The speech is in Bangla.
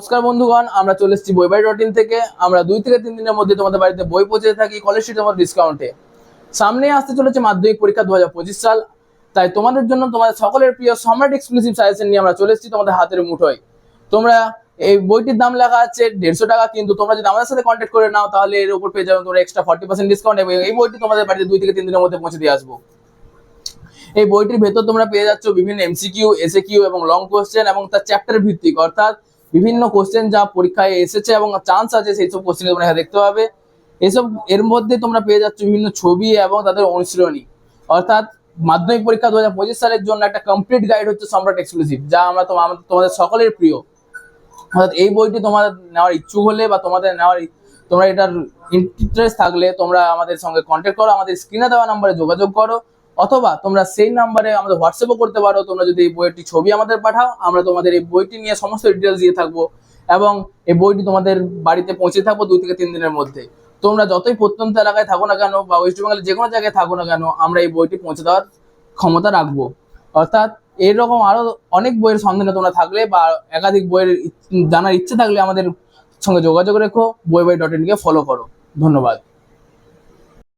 নমস্কার বন্ধুগণ, আমরা চলে এসেছি বইবাই ডট ইন থেকে। আমরা দুই থেকে তিন দিনের মধ্যে তোমাদের বাড়িতে বই পৌঁছে থাকি কলেজ স্ট্রিট আমার ডিসকাউন্টে সামনে আসতে চলেছে মাধ্যমিক পরীক্ষা দু হাজার পঁচিশ সাল। তাই তোমাদের জন্য তোমাদের সকলের প্রিয় সম্রাট এক্সক্লুসিভ সাজেশন নিয়ে আমরা চলে এসেছি তোমাদের হাতের মুঠোয়। তোমরা এই বইটির দাম লেখা আছে দেড়শো টাকা, কিন্তু তোমরা যদি আমাদের সাথে কন্ট্যাক্ট করে নাও, তাহলে এর উপর পেয়ে যাবে তোমরা এক্সট্রা ফর্টি পার্সেন্ট ডিসকাউন্ট এবং এই বইটি তোমাদের বাড়িতে দুই থেকে তিন দিনের মধ্যে পৌঁছে দিয়ে আসব। এই বইটির ভেতর তোমরা পেয়ে যাচ্ছ বিভিন্ন এমসিকিউ এসএ কিউ এবং লং কোশ্চেন এবং তার চ্যাপ্টার ভিত্তিক। অর্থাৎ বিভিন্ন কোশ্চেন যা পরীক্ষায় এসেছে এবং চান্স আছে সেই সব কোশ্চেন তোমরা দেখতে পাবে। এসব এর মধ্যে তোমরা পেয়ে যাচ্ছ বিভিন্ন ছবি এবং তাদের অনুশীলনী। অর্থাৎ মাধ্যমিক পরীক্ষা দু হাজার পঁচিশ সালের জন্য একটা কমপ্লিট গাইড হচ্ছে সম্রাট এক্সক্লুসিভ যা আমরা তোমাদের সকলের প্রিয়। অর্থাৎ এই বইটি তোমাদের নেওয়ার ইচ্ছুক হলে বা তোমাদের নেওয়ার তোমরা এটার ইন্টারেস্ট থাকলে তোমরা আমাদের সঙ্গে কন্ট্যাক্ট করো, আমাদের স্ক্রিনে দেওয়া নাম্বারে যোগাযোগ করো। অথবা তোমরা সেই নাম্বারে আমাদের হোয়াটসঅ্যাপও করতে পারো, তোমরা যদি এই বইটি ছবি আমাদের পাঠাও, আমরা তোমাদের এই বইটি নিয়ে সমস্ত ডিটেলস দিয়ে থাকব এবং এই বইটি তোমাদের বাড়িতে পৌঁছে থাকব দুই থেকে তিন দিনের মধ্যে। তোমরা যতই প্রত্যন্ত এলাকায় থাকো না কেন বা ওয়েস্ট বেঙ্গলের যে কোনো জায়গায় থাকো না কেন, আমরা এই বইটি পৌঁছে দেওয়ার ক্ষমতা রাখব। অর্থাৎ এরকম আরও অনেক বইয়ের সন্ধানে তোমরা থাকলে বা একাধিক বইয়ের জানার ইচ্ছে থাকলে আমাদের সঙ্গে যোগাযোগ রেখো, বই বই ডট ইনকে ফলো করো। ধন্যবাদ।